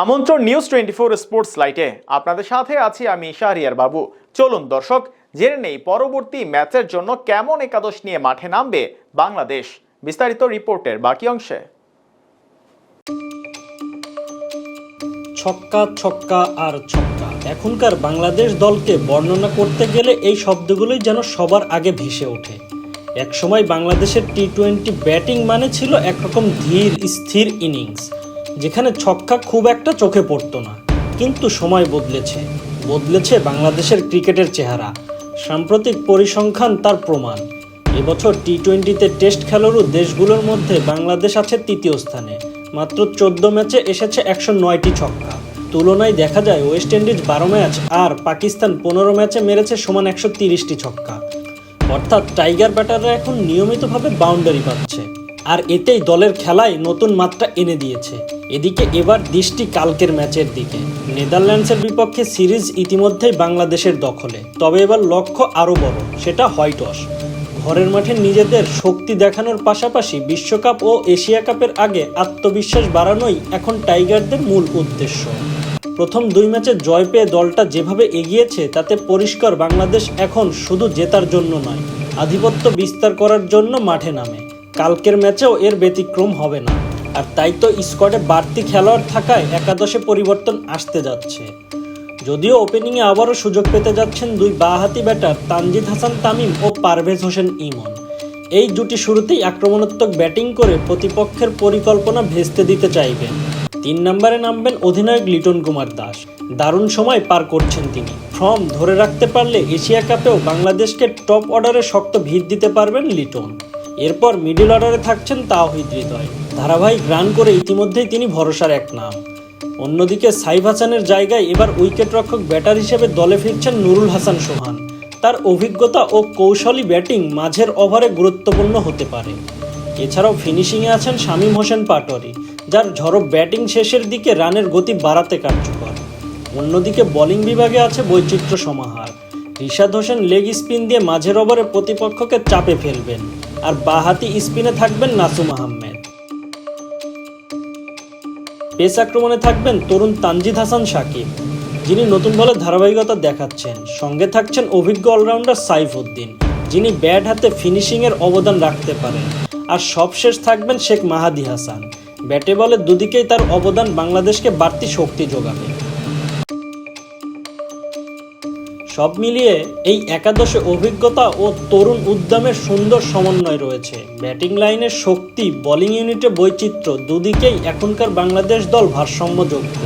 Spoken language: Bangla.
আমন্ত্রণ নিউজ টোয়েন্টি ফোর স্পোর্টস লাইটে আপনাদের সাথে আছি আমি শাহরিয়ার বাবু। চলুন দর্শক, জেনে নেই পরবর্তী ম্যাচের জন্য কেমন একাদশ নিয়ে মাঠে নামবে বাংলাদেশ। বিস্তারিত রিপোর্টের বাকি অংশে। ছক্কা ছক্কা আর ছক্কা। এখনকার বাংলাদেশ দলকে বর্ণনা করতে গেলে এই শব্দগুলোই যেন সবার আগে ভেসে ওঠে। একসময় বাংলাদেশের টি টোয়েন্টি ব্যাটিং মানে ছিল একরকম ধীর, স্থির ইনিংস। যেখানে ছক্কা খুব একটা চোখে পড়তো না। কিন্তু সময় বদলেছে। বদলেছে বাংলাদেশের ক্রিকেটের চেহারা। সাম্প্রতিক পরিসংখ্যান তার প্রমাণ। এবছর টি টোয়েন্টিতে টেস্ট খেলারও দেশগুলোর মধ্যে বাংলাদেশ আছে তৃতীয় স্থানে। মাত্র চোদ্দ ম্যাচে এসেছে একশো নয়টি ছক্কা। তুলনায় দেখা যায় ওয়েস্ট ইন্ডিজ বারো ম্যাচ আর পাকিস্তান পনেরো ম্যাচে মেরেছে সমান একশো তিরিশটি ছক্কা। অর্থাৎ টাইগার ব্যাটাররা এখন নিয়মিতভাবে বাউন্ডারি পাচ্ছে আর এতেই দলের খেলায় নতুন মাত্রা এনে দিয়েছে। এদিকে এবার দৃষ্টি কালকের ম্যাচের দিকে। নেদারল্যান্ডসের বিপক্ষে সিরিজ ইতিমধ্যেই বাংলাদেশের দখলে। তবে এবার লক্ষ্য আরও বড়, সেটা হোয়াইট ওয়াশ। ঘরের মাঠে নিজেদের শক্তি দেখানোর পাশাপাশি বিশ্বকাপ ও এশিয়া কাপের আগে আত্মবিশ্বাস বাড়ানোই এখন টাইগারদের মূল উদ্দেশ্য। প্রথম দুই ম্যাচে জয় পেয়ে দলটা যেভাবে এগিয়েছে, তাতে পরিষ্কার বাংলাদেশ এখন শুধু জেতার জন্য নয়, আধিপত্য বিস্তার করার জন্য মাঠে নামে। কালকের ম্যাচেও এর ব্যতিক্রম হবে না। আর তাই তো স্কোয়াডে বাড়তি খেলোয়াড় থাকায় একাদশে পরিবর্তন আসতে যাচ্ছে। যদিও ওপেনিংয়ে আবারও সুযোগ পেতে যাচ্ছেন দুই বাঁহাতি ব্যাটার তানজিদ হাসান তামিম ও পারভেজ হোসেন ইমন। এই জুটি শুরুতেই আক্রমণাত্মক ব্যাটিং করে প্রতিপক্ষের পরিকল্পনা ভেস্তে দিতে চাইবেন। তিন নম্বরে নামবেন অধিনায়ক লিটন কুমার দাস। দারুণ সময় পার করছেন তিনি। ফর্ম ধরে রাখতে পারলে এশিয়া কাপেও বাংলাদেশকে টপ অর্ডারে শক্ত ভিত দিতে পারবেন লিটন। এরপর মিডল অর্ডারে থাকছেন তাওহিদ হৃদয়। ধারাবাহিক রান করে ইতিমধ্যেই তিনি ভরসার এক নাম। অন্যদিকে সাইফ হাসানের জায়গায় এবার উইকেট রক্ষক ব্যাটার হিসেবে দলে ফিরছেন নুরুল হাসান সোহান। তার অভিজ্ঞতা ও কৌশলী ব্যাটিং মাঝের ওভারে গুরুত্বপূর্ণ হতে পারে। এছাড়াও ফিনিশিংয়ে আছেন শামীম হোসেন পাটোয়ারি, যার ঝড়ো ব্যাটিং শেষের দিকে রানের গতি বাড়াতে কার্যকর। অন্যদিকে বোলিং বিভাগে আছে বৈচিত্র্য সমাহার। রিশাদ হোসেন লেগ স্পিন দিয়ে মাঝের ওভারে প্রতিপক্ষকে চাপে ফেলবেন আর বাহাতি স্পিনে থাকবেন নাসুম আহমেদ। পেস আক্রমণে থাকবেন তরুণ তানজিদ হাসান সাকিব, যিনি নতুন বলে ধারাবাহিকতা দেখাচ্ছেন। সঙ্গে থাকছেন অভিজ্ঞ অলরাউন্ডার সাইফ উদ্দিন, যিনি ব্যাট হাতে ফিনিশিংয়ের অবদান রাখতে পারেন। আর সবশেষ থাকবেন শেখ মাহাদি হাসান। ব্যাটে বলে দুদিকেই তার অবদান বাংলাদেশকে বাড়তি শক্তি যোগাবে। সব মিলিয়ে এই একাদশে অভিজ্ঞতা ও তরুণ উদ্যমের সুন্দর সমন্বয় রয়েছে। ব্যাটিং লাইনের শক্তি, বোলিং ইউনিটে বৈচিত্র্য দুদিকেই এখনকার বাংলাদেশ দল ভারসাম্যযোগ্য